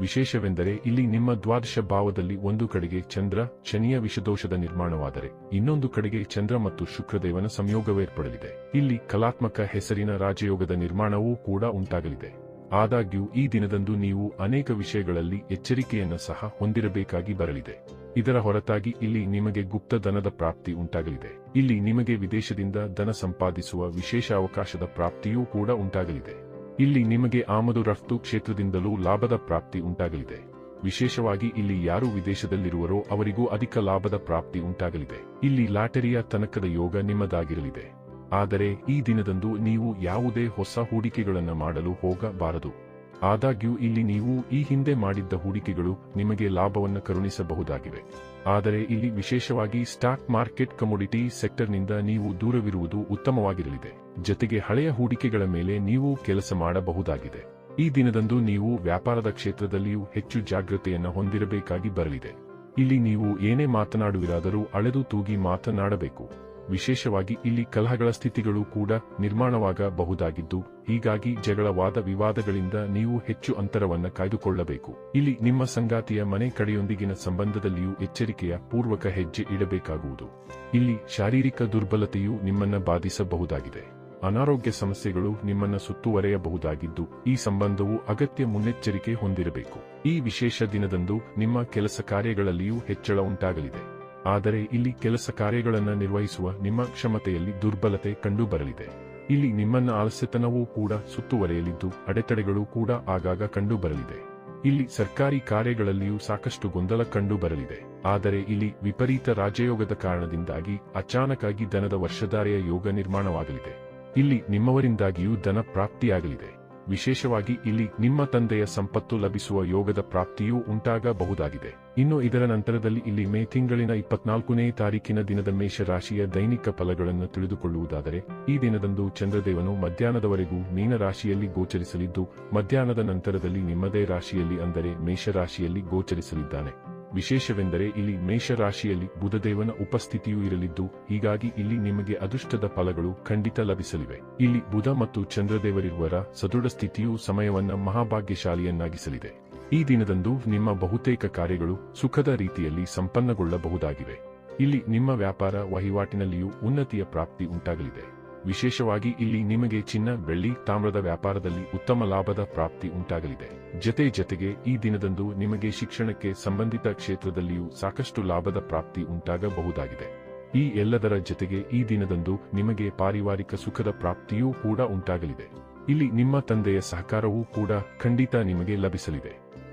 ವಿಶೇಷವೆಂದರೆ ಇಲ್ಲಿ ನಿಮ್ಮ ದ್ವಾದಶ ಭಾವದಲ್ಲಿ ಒಂದು ಕಡೆಗೆ ಚಂದ್ರ, ಶನಿಯ ವಿಷದೋಷದ ನಿರ್ಮಾಣವಾದರೆ ಇನ್ನೊಂದು ಕಡೆಗೆ ಚಂದ್ರ ಮತ್ತು ಶುಕ್ರದೇವನ ಸಂಯೋಗವೇರ್ಪಡಲಿದೆ. ಇಲ್ಲಿ ಕಲಾತ್ಮಕ ಹೆಸರಿನ ರಾಜಯೋಗದ ನಿರ್ಮಾಣವೂ ಕೂಡ ಉಂಟಾಗಲಿದೆ. ಆದಾಗ್ಯೂ ಈ ದಿನದಂದು ನೀವು ಅನೇಕ ವಿಷಯಗಳಲ್ಲಿ ಎಚ್ಚರಿಕೆಯನ್ನು ಸಹ ಹೊಂದಿರಬೇಕಾಗಿ ಬರಲಿದೆ. ಇದರ ಹೊರತಾಗಿ ಇಲ್ಲಿ ನಿಮಗೆ ಗುಪ್ತ ಧನದ ಪ್ರಾಪ್ತಿ ಉಂಟಾಗಲಿದೆ. ಇಲ್ಲಿ ನಿಮಗೆ ವಿದೇಶದಿಂದ ಧನ ಸಂಪಾದಿಸುವ ವಿಶೇಷ ಅವಕಾಶದ ಪ್ರಾಪ್ತಿಯೂ ಕೂಡ ಉಂಟಾಗಲಿದೆ. ಇಲ್ಲಿ ನಿಮಗೆ ಆಮದು ರಫ್ತು ಕ್ಷೇತ್ರದಿಂದಲೂ ಲಾಭದ ಪ್ರಾಪ್ತಿ ಉಂಟಾಗಲಿದೆ. ವಿಶೇಷವಾಗಿ ಇಲ್ಲಿ ಯಾರು ವಿದೇಶದಲ್ಲಿರುವರೋ ಅವರಿಗೂ ಅಧಿಕ ಲಾಭದ ಪ್ರಾಪ್ತಿ ಉಂಟಾಗಲಿದೆ. ಇಲ್ಲಿ ಲಾಟರಿಯ ತನಕದ ಯೋಗ ನಿಮ್ಮದಾಗಿರಲಿದೆ. ಆದರೆ ಈ ದಿನದಂದು ನೀವು ಯಾವುದೇ ಹೊಸ ಹೂಡಿಕೆಗಳನ್ನು ಮಾಡಲು ಹೋಗಬಾರದು. ಆದಾಗ್ಯೂ ಇಲ್ಲಿ ನೀವು ಈ ಹಿಂದೆ ಮಾಡಿದ್ದ ಹೂಡಿಕೆಗಳು ನಿಮಗೆ ಲಾಭವನ್ನು ಕರುಣಿಸಬಹುದಾಗಿವೆ. ಆದರೆ ಇಲ್ಲಿ ವಿಶೇಷವಾಗಿ ಸ್ಟಾಕ್ ಮಾರ್ಕೆಟ್ ಕಮೋಡಿಟಿ ಸೆಕ್ಟರ್ನಿಂದ ನೀವು ದೂರವಿರುವುದು ಉತ್ತಮವಾಗಿರಲಿದೆ. ಜೊತೆಗೆ ಹಳೆಯ ಹೂಡಿಕೆಗಳ ಮೇಲೆ ನೀವು ಕೆಲಸ ಮಾಡಬಹುದಾಗಿದೆ. ಈ ದಿನದಂದು ನೀವು ವ್ಯಾಪಾರದ ಕ್ಷೇತ್ರದಲ್ಲಿಯೂ ಹೆಚ್ಚು ಜಾಗೃತೆಯನ್ನು ಹೊಂದಿರಬೇಕಾಗಿ ಬರಲಿದೆ. ಇಲ್ಲಿ ನೀವು ಏನೇ ಮಾತನಾಡುವಿರಾದರೂ ಅಳೆದು ತೂಗಿ ಮಾತನಾಡಬೇಕು. ವಿಶೇಷವಾಗಿ ಇಲ್ಲಿ ಕಲಹಗಳ ಸ್ಥಿತಿಗಳು ಕೂಡ ನಿರ್ಮಾಣವಾಗಬಹುದಾಗಿದ್ದು, ಹೀಗಾಗಿ ಜಗಳವಾದ ವಿವಾದಗಳಿಂದ ನೀವು ಹೆಚ್ಚು ಅಂತರವನ್ನ ಕಾಯ್ದುಕೊಳ್ಳಬೇಕು. ಇಲ್ಲಿ ನಿಮ್ಮ ಸಂಗಾತಿಯ ಮನೆ ಕಡೆಯೊಂದಿಗಿನ ಸಂಬಂಧದಲ್ಲಿಯೂ ಎಚ್ಚರಿಕೆಯ ಪೂರ್ವಕ ಹೆಜ್ಜೆ ಇಡಬೇಕಾಗುವುದು. ಇಲ್ಲಿ ಶಾರೀರಿಕ ದುರ್ಬಲತೆಯು ನಿಮ್ಮನ್ನ ಬಾಧಿಸಬಹುದಾಗಿದೆ. ಅನಾರೋಗ್ಯ ಸಮಸ್ಯೆಗಳು ನಿಮ್ಮನ್ನ ಸುತ್ತುವರೆಯಬಹುದಾಗಿದ್ದು, ಈ ಸಂಬಂಧವು ಅಗತ್ಯ ಮುನ್ನೆಚ್ಚರಿಕೆ ಹೊಂದಿರಬೇಕು. ಈ ವಿಶೇಷ ದಿನದಂದು ನಿಮ್ಮ ಕೆಲಸ ಕಾರ್ಯಗಳಲ್ಲಿಯೂ ಹೆಚ್ಚಳ ಉಂಟಾಗಲಿದೆ. ಆದರೆ ಇಲ್ಲಿ ಕೆಲಸ ಕಾರ್ಯಗಳನ್ನು ನಿರ್ವಹಿಸುವ ನಿಮ್ಮ ಕ್ಷಮತೆಯಲ್ಲಿ ದುರ್ಬಲತೆ ಕಂಡುಬರಲಿದೆ. ಇಲ್ಲಿ ನಿಮ್ಮನ್ನ ಆಲಸ್ಯತನವೂ ಕೂಡ ಸುತ್ತುವರೆಯಲಿದ್ದು, ಅಡೆತಡೆಗಳು ಕೂಡ ಆಗಾಗ ಕಂಡುಬರಲಿದೆ. ಇಲ್ಲಿ ಸರ್ಕಾರಿ ಕಾರ್ಯಗಳಲ್ಲಿಯೂ ಸಾಕಷ್ಟು ಗೊಂದಲ ಕಂಡುಬರಲಿದೆ. ಆದರೆ ಇಲ್ಲಿ ವಿಪರೀತ ರಾಜಯೋಗದ ಕಾರಣದಿಂದಾಗಿ ಅಚಾನಕಾಗಿ ದನದ ವರ್ಷಧಾರೆಯ ಯೋಗ ನಿರ್ಮಾಣವಾಗಲಿದೆ. ಇಲ್ಲಿ ನಿಮ್ಮವರಿಂದಾಗಿಯೂ ಧನ ಪ್ರಾಪ್ತಿಯಾಗಲಿದೆ. ವಿಶೇಷವಾಗಿ ಇಲ್ಲಿ ನಿಮ್ಮ ತಂದೆಯ ಸಂಪತ್ತು ಲಭಿಸುವ ಯೋಗದ ಪ್ರಾಪ್ತಿಯೂ ಉಂಟಾಗಬಹುದಾಗಿದೆ. ಇನ್ನು ಇದರ ನಂತರದಲ್ಲಿ ಇಲ್ಲಿ ಮೇ ತಿಂಗಳಿನ ಇಪ್ಪತ್ನಾಲ್ಕನೇ ತಾರೀಕಿನ ದಿನದ ಮೇಷರಾಶಿಯ ದೈನಿಕ ಫಲಗಳನ್ನು ತಿಳಿದುಕೊಳ್ಳುವುದಾದರೆ, ಈ ದಿನದಂದು ಚಂದ್ರದೇವನು ಮಧ್ಯಾಹ್ನದವರೆಗೂ ಮೀನರಾಶಿಯಲ್ಲಿ ಗೋಚರಿಸಲಿದ್ದು, ಮಧ್ಯಾಹ್ನದ ನಂತರದಲ್ಲಿ ನಿಮ್ಮದೇ ರಾಶಿಯಲ್ಲಿ ಅಂದರೆ ಮೇಷರಾಶಿಯಲ್ಲಿ ಗೋಚರಿಸಲಿದ್ದಾನೆ. ವಿಶೇಷವೆಂದರೆ ಇಲ್ಲಿ ಮೇಷರಾಶಿಯಲ್ಲಿ ಬುಧದೇವನ ಉಪಸ್ಥಿತಿಯೂ ಇರಲಿದ್ದು, ಹೀಗಾಗಿ ಇಲ್ಲಿ ನಿಮಗೆ ಅದೃಷ್ಟದ ಫಲಗಳು ಖಂಡಿತ ಲಭಿಸಲಿವೆ. ಇಲ್ಲಿ ಬುಧ ಮತ್ತು ಚಂದ್ರದೇವರಿರುವರ ಸದೃಢ ಸ್ಥಿತಿಯು ಸಮಯವನ್ನ ಮಹಾಭಾಗ್ಯಶಾಲಿಯನ್ನಾಗಿಸಲಿದೆ. ಈ ದಿನದಂದು ನಿಮ್ಮ ಬಹುತೇಕ ಕಾರ್ಯಗಳು ಸುಖದ ರೀತಿಯಲ್ಲಿ ಸಂಪನ್ನಗೊಳ್ಳಬಹುದಾಗಿವೆ. ಇಲ್ಲಿ ನಿಮ್ಮ ವ್ಯಾಪಾರ ವಹಿವಾಟಿನಲ್ಲಿಯೂ ಉನ್ನತಿಯ ಪ್ರಾಪ್ತಿ ಉಂಟಾಗಲಿದೆ. ವಿಶೇಷವಾಗಿ ಇಲ್ಲಿ ನಿಮಗೆ ಚಿನ್ನ, ಬೆಳ್ಳಿ, ತಾಮ್ರದ ವ್ಯಾಪಾರದಲ್ಲಿ ಉತ್ತಮ ಲಾಭದ ಪ್ರಾಪ್ತಿ ಉಂಟಾಗಲಿದೆ. ಜತೆ ಜತೆಗೆ ಈ ದಿನದಂದು ನಿಮಗೆ ಶಿಕ್ಷಣಕ್ಕೆ ಸಂಬಂಧಿತ ಕ್ಷೇತ್ರದಲ್ಲಿಯೂ ಸಾಕಷ್ಟು ಲಾಭದ ಪ್ರಾಪ್ತಿ ಉಂಟಾಗಬಹುದಾಗಿದೆ. ಈ ಎಲ್ಲದರ ಜತೆಗೆ ಈ ದಿನದಂದು ನಿಮಗೆ ಪಾರಿವಾರಿಕ ಸುಖದ ಪ್ರಾಪ್ತಿಯೂ ಕೂಡ ಉಂಟಾಗಲಿದೆ. ಇಲ್ಲಿ ನಿಮ್ಮ ತಂದೆಯ ಸಹಕಾರವೂ ಕೂಡ ಖಂಡಿತ ನಿಮಗೆ ಲಭಿಸಲಿದೆ.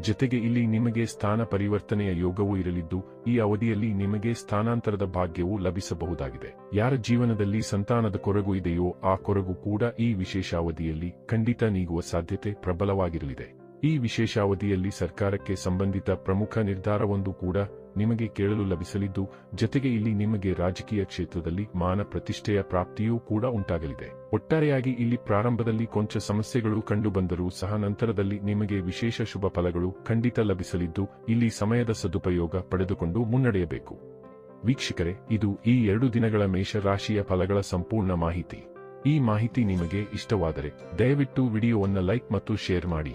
ಜೊತೆಗೆ ಇಲ್ಲಿ ನಿಮಗೆ ಸ್ಥಾನ ಪರಿವರ್ತನೆಯ ಯೋಗವೂ ಇರಲಿದ್ದು, ಈ ಅವಧಿಯಲ್ಲಿ ನಿಮಗೆ ಸ್ಥಾನಾಂತರದ ಭಾಗ್ಯವೂ ಲಭಿಸಬಹುದಾಗಿದೆ. ಯಾರ ಜೀವನದಲ್ಲಿ ಸಂತಾನದ ಕೊರಗು ಇದೆಯೋ ಆ ಕೊರಗು ಕೂಡ ಈ ವಿಶೇಷ ಅವಧಿಯಲ್ಲಿ ಖಂಡಿತ ನೀಗುವ ಸಾಧ್ಯತೆ ಪ್ರಬಲವಾಗಿರಲಿದೆ. ಈ ವಿಶೇಷಾವಧಿಯಲ್ಲಿ ಸರ್ಕಾರಕ್ಕೆ ಸಂಬಂಧಿತ ಪ್ರಮುಖ ನಿರ್ಧಾರವೊಂದು ಕೂಡ ನಿಮಗೆ ಕೇಳಲು ಲಭಿಸಲಿದ್ದು, ಜತೆಗೆ ಇಲ್ಲಿ ನಿಮಗೆ ರಾಜಕೀಯ ಕ್ಷೇತ್ರದಲ್ಲಿ ಮಾನ ಪ್ರತಿಷ್ಠೆಯ ಪ್ರಾಪ್ತಿಯೂ ಕೂಡ ಉಂಟಾಗಲಿದೆ. ಒಟ್ಟಾರೆಯಾಗಿ ಇಲ್ಲಿ ಪ್ರಾರಂಭದಲ್ಲಿ ಕೊಂಚ ಸಮಸ್ಯೆಗಳು ಕಂಡುಬಂದರೂ ಸಹ ನಂತರದಲ್ಲಿ ನಿಮಗೆ ವಿಶೇಷ ಶುಭ ಫಲಗಳು ಖಂಡಿತ ಲಭಿಸಲಿದ್ದು, ಇಲ್ಲಿ ಸಮಯದ ಸದುಪಯೋಗ ಪಡೆದುಕೊಂಡು ಮುನ್ನಡೆಯಬೇಕು. ವೀಕ್ಷಕರೇ, ಇದು ಈ ಎರಡು ದಿನಗಳ ಮೇಷ ರಾಶಿಯ ಫಲಗಳ ಸಂಪೂರ್ಣ ಮಾಹಿತಿ. ಈ ಮಾಹಿತಿ ನಿಮಗೆ ಇಷ್ಟವಾದರೆ, ದಯವಿಟ್ಟು ವಿಡಿಯೋವನ್ನು ಲೈಕ್ ಮತ್ತು ಶೇರ್ ಮಾಡಿ.